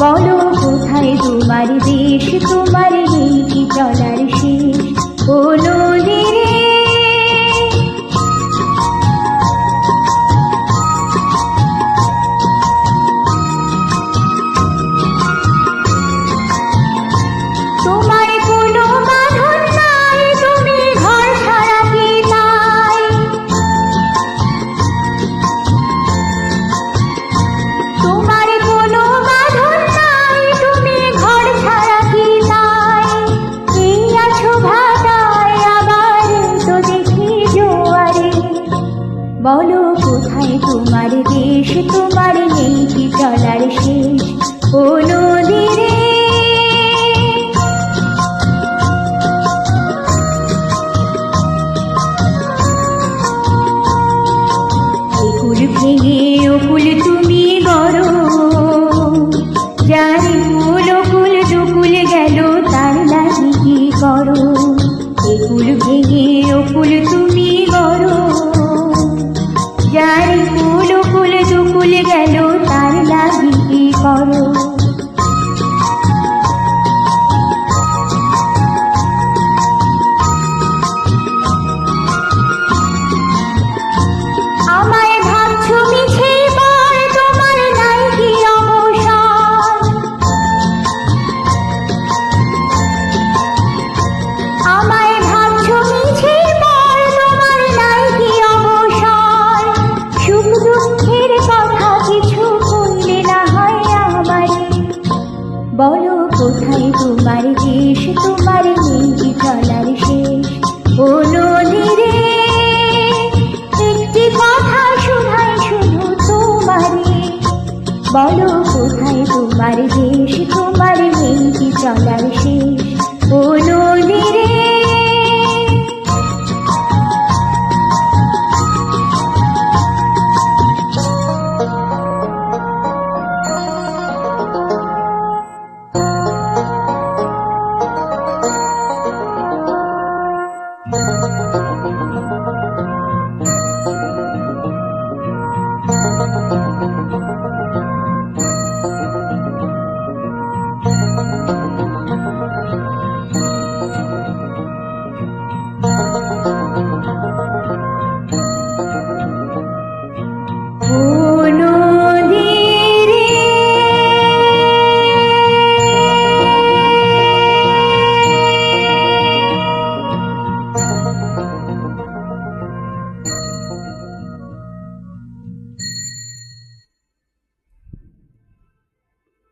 বলো কোথায় তোমার দেশ? তোমার নেই কি চলার শেষ। বলো বলো কোথায় তোমার দেশ? তোমার নেই কি চলার শেষ? ফুল ফুল যুকুল গেল তার লাগি করো? বলো কোথায় তোমার দেশ? তোমার নেই চলার শেষ। বলো নিরে একটি কথা শোনায় শুধু তোমারে। বলো কোথায় তোমার দেশ? তোমার নেই চলার শেষ। বলো নিরে Oh.